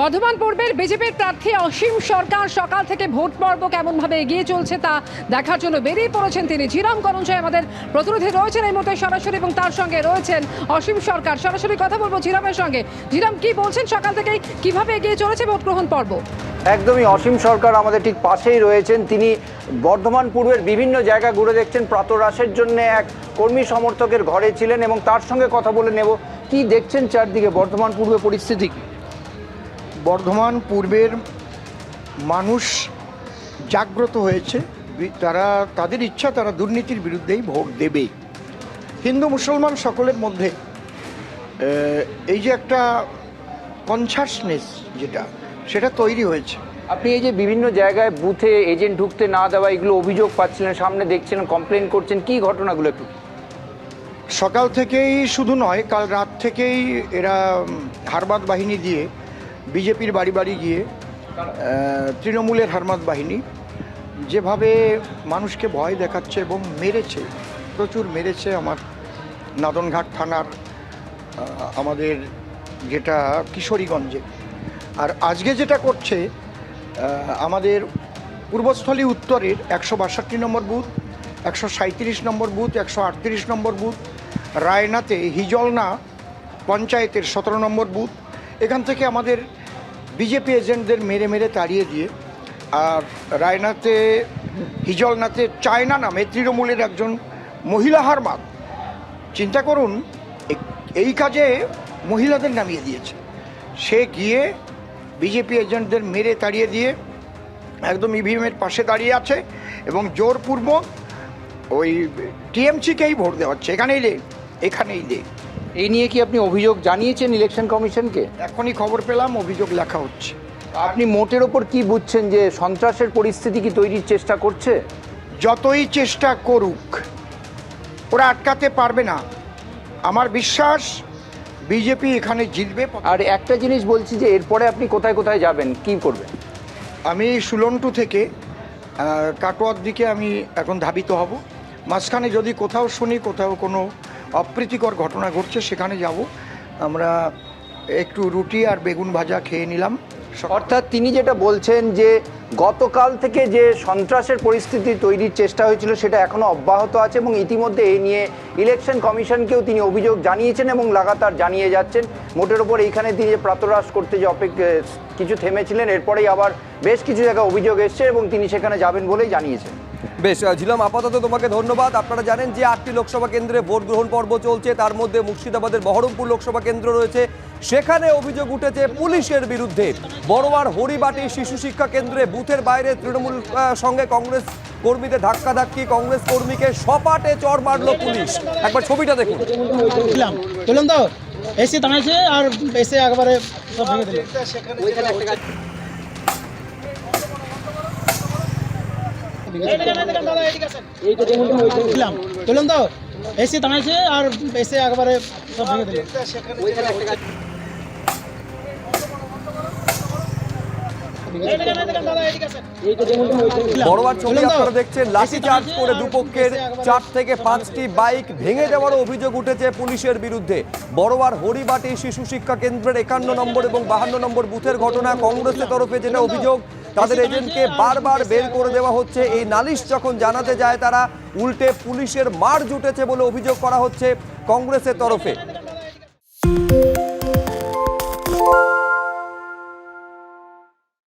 বর্ধমান পূর্বের বিজেপির প্রার্থী অসীম সরকার সকাল থেকে ভোট পর্ব কেমনভাবে এগিয়ে চলছে তা দেখার জন্য বেরিয়ে পড়েছেন তিনি। ঝিরাম করঞ্জয় আমাদের প্রতিনিধি রয়েছেন এই মুহূর্তে সরাসরি এবং তার সঙ্গে রয়েছেন অসীম সরকার। সরাসরি কথা বলব ঝিরামের সঙ্গে। ঝিরাম কি বলছেন সকাল থেকেই? কীভাবে এগিয়ে চলেছে ভোট গ্রহণ পর্ব? একদমই, অসীম সরকার আমাদের ঠিক পাশেই রয়েছেন। তিনি বর্ধমান পূর্বের বিভিন্ন জায়গা ঘুরে দেখছেন। প্রাতরাশের জন্য এক কর্মী সমর্থকের ঘরে ছিলেন এবং তার সঙ্গে কথা বলে নেব। কি দেখছেন চারদিকে বর্ধমান পূর্বে পরিস্থিতি কি? বর্ধমান পূর্বের মানুষ জাগ্রত হয়েছে। তারা তাদের ইচ্ছা তারা দুর্নীতির বিরুদ্ধেই ভোট দেবে। হিন্দু মুসলমান সকলের মধ্যে এই যে একটা কনসাসনেস যেটা সেটা তৈরি হয়েছে। আপনি এই যে বিভিন্ন জায়গায় বুথে এজেন্ট ঢুকতে না দেওয়া এগুলো অভিযোগ পাচ্ছিলেন সামনে দেখছেন কমপ্লেন করছেন কি ঘটনাগুলো একটু? সকাল থেকেই শুধু নয় কাল রাত থেকেই এরা হারবাদ বাহিনী দিয়ে বিজেপির বাড়ি বাড়ি গিয়ে তৃণমূলের হারমাদ বাহিনী যেভাবে মানুষকে ভয় দেখাচ্ছে এবং মেরেছে, প্রচুর মেরেছে আমার নাদনঘাট থানার আমাদের যেটা কিশোরীগঞ্জে। আর আজকে যেটা করছে আমাদের পূর্বস্থলী উত্তরের একশো বাষট্টি নম্বর বুথ, একশো সাঁত্রিশ নম্বর বুথ, একশো আটত্রিশ নম্বর বুথ, রায়নাতে হিজলনা পঞ্চায়েতের সতেরো নম্বর বুথ এখান থেকে আমাদের বিজেপি এজেন্টদের মেরে মেরে তাড়িয়ে দিয়ে, আর রায়নাতে, হিজলনাতে চায়না নামে তৃণমূলের একজন মহিলা হারমাদ চিন্তা করুন এই কাজে মহিলাদের নামিয়ে দিয়েছে। সে গিয়ে বিজেপি এজেন্টদের মেরে তাড়িয়ে দিয়ে একদম ইভিএমের পাশে দাঁড়িয়ে আছে এবং জোরপূর্বক ওই টিএমসিকেই ভোট দেওয়া হচ্ছে এখানেই দে এখানেই দে এই নিয়ে কি আপনি অভিযোগ জানিয়েছেন ইলেকশন কমিশনকে? এখনই খবর পেলাম অভিযোগ লেখা হচ্ছে। আপনি মোটের ওপর কি বুঝছেন যে সন্ত্রাসের পরিস্থিতি কি তৈরির চেষ্টা করছে? যতই চেষ্টা করুক ওরা আটকাতে পারবে না। আমার বিশ্বাস বিজেপি এখানে জিতবে। আর একটা জিনিস বলছি যে এরপরে আপনি কোথায় কোথায় যাবেন? কি করবেন? আমি সুলন্টু থেকে কাটোয়ার দিকে আমি এখন ধাবিত হব। মাঝখানে যদি কোথাও শুনি কোথাও কোনো অপ্রীতিকর ঘটনা ঘটছে, সেখানে যাব। আমরা একটু রুটি আর বেগুন ভাজা খেয়ে নিলাম। অর্থাৎ তিনি যেটা বলছেন যে, গতকাল থেকে যে সন্ত্রাসের পরিস্থিতি তৈরির চেষ্টা হয়েছিল, সেটা এখনও অব্যাহত আছে এবং ইতিমধ্যে এই নিয়ে ইলেকশন কমিশনকেও তিনি অভিযোগ জানিয়েছেন এবং লাগাতার জানিয়ে যাচ্ছেন। মোটের ওপর এইখানে তিনি যে প্রাতরাশ করতে যে অপেক্ষা কিছু থেমেছিলেন, এরপরেই আবার বেশ কিছু জায়গায় অভিযোগ এসছে এবং তিনি সেখানে যাবেন বলেই জানিয়েছেন। বেশ ঝিলাম, আপাতত তোমাকে ধন্যবাদ। আপনারা জানেন যে আটটি লোকসভা কেন্দ্রে ভোট গ্রহণ পর্ব চলছে। তার মধ্যে মুর্শিদাবাদের বহরমপুর লোকসভা কেন্দ্র রয়েছে। সেখানে অভিযোগ উঠেছে পুলিশের বিরুদ্ধে। বড়োয়ার হরিবাটি শিশু শিক্ষা কেন্দ্রে বুথের বাইরে তৃণমূল সঙ্গে কংগ্রেস কর্মীদের ধাক্কাধাক্কি। কংগ্রেস কর্মীকে সপাটে চড় মারল পুলিশ। একবার ছবিটা দেখুন। এসে দাঁড়াইছে আর এসে একবারে সব ভেঙে দিল। দিলাম তো। এসে দাঁড়াইছে আর এসে একবারে সব ভেঙে দিল। বড়োয়ার ছবি আপনারা দেখছেন লাঠি চার্জ করে দুপক্ষের চার থেকে পাঁচটি বাইক ভেঙে দেওয়ার অভিযোগ উঠেছে পুলিশের বিরুদ্ধে। বড়োয়ার হরিবাটি শিশু শিক্ষা কেন্দ্রের একান্ন নম্বর এবং বাহান্ন নম্বর বুথের ঘটনা কংগ্রেসের তরফে যেটা অভিযোগ তাদের এজেন্টকে বারবার বের করে দেওয়া হচ্ছে। এই নালিশ যখন জানাতে যায় তারা উল্টে পুলিশের মার জুটেছে বলে অভিযোগ করা হচ্ছে কংগ্রেসের তরফে।